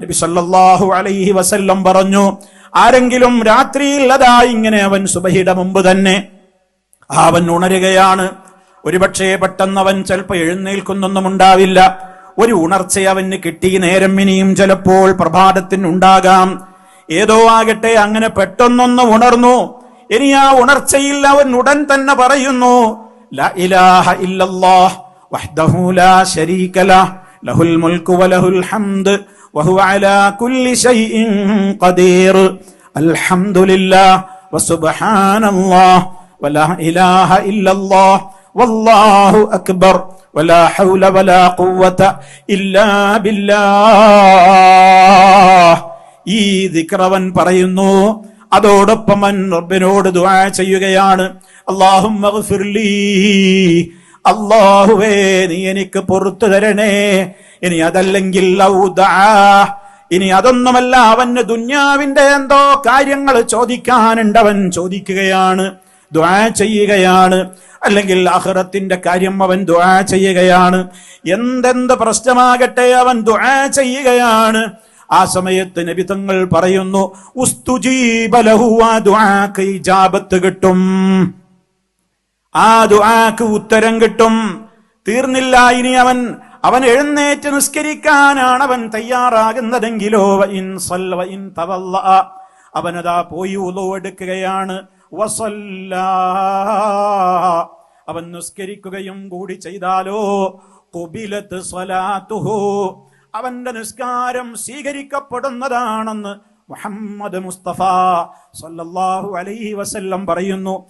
നബി സല്ലല്ലാഹു അലൈഹി വസല്ലം പറഞ്ഞു ആരെങ്കിലും രാത്രിയിൽ അതാ ഇങ്ങനെ അവൻ സുബഹിയുടെ മുമ്പ് തന്നെ. അവൻ ഉണരുകയാണ്. ഒരുപക്ഷേ പെട്ടെന്ന് അവൻ ചിലപ്പോൾ എഴുന്നേൽക്കുന്നൊന്നും ഉണ്ടാവില്ല. ഒരു ഉണർച്ച അവന് കിട്ടി നേരം ഇനിയും ചിലപ്പോൾ പ്രഭാതത്തിനുണ്ടാകാം. ഏതോ ആകട്ടെ അങ്ങനെ പെട്ടെന്നൊന്ന് ഉണർന്നു. ഇനി ആ ഉണർച്ചയിൽ അവൻ ഉടൻ തന്നെ പറയുന്നു ലാ ഇലാഹ ഇല്ലല്ലാഹ് വഹ്ദഹു ലാ ശരീക ലഹ്. ലഹുൽ മുൽക്കു വലഹുൽ ഹംദ് വഹുവ അലാ കുല്ലി ശൈഇൻ ഖദീർ അൽഹംദുലില്ലാഹ് വസുബ്ഹാനല്ലാഹ് വലാ ഇലാഹ ഇല്ലല്ലാഹ് വല്ലാഹു അക്ബർ ولا حول ولا قوة إلا بالله ഈ ദിക്റവൻ പറയുന്നു അതോടൊപ്പം അവൻ റബ്ബിനോട് ദുആ ചെയ്യുകയാണ് അല്ലാഹും അള്ളാഹുവേ നീ എനിക്ക് പുറത്തു തരണേ. ഇനി അതല്ലെങ്കിൽ. ഇനി അതൊന്നുമല്ല അവന് ദുന്യാവിന്റെ എന്തോ കാര്യങ്ങൾ ചോദിക്കാനുണ്ട്. അവൻ ചോദിക്കുകയാണ് ദ്വാ ചെയ്യുകയാണ്. അല്ലെങ്കിൽ അഹ്റത്തിന്റെ കാര്യം അവൻ ദ്വാ ചെയ്യുകയാണ്. എന്തെന്ത് പ്രശ്നമാകട്ടെ അവൻ ദ്വാ ചെയ്യുകയാണ്. ആ സമയത്ത് നബി തങ്ങൾ പറയുന്നു ഉസ്തുജീബ ലഹു ആ ദുആക്ക് ഇജാബത്ത് കിട്ടും. ആ ദുആക്ക് ഉത്തരം കിട്ടും. തീർന്നില്ല ഇനി അവൻ. അവൻ എഴുന്നേറ്റ് നിസ്കരിക്കാനാണ് അവൻ തയ്യാറാകുന്നതെങ്കിലോ ഇൻ വഇൻ തവല്ല. അവനതാ പോയി ഉളവെടുക്കുകയാണ്. അവൻ നിസ്കരിക്കുകയും കൂടി ചെയ്താലോ അവന്റെ നിസ്കാരം സ്വീകരിക്കപ്പെടുന്നതാണെന്ന് മുഹമ്മദ് മുസ്തഫ സല്ലല്ലാഹു അലൈഹി വസല്ലം പറയുന്നു.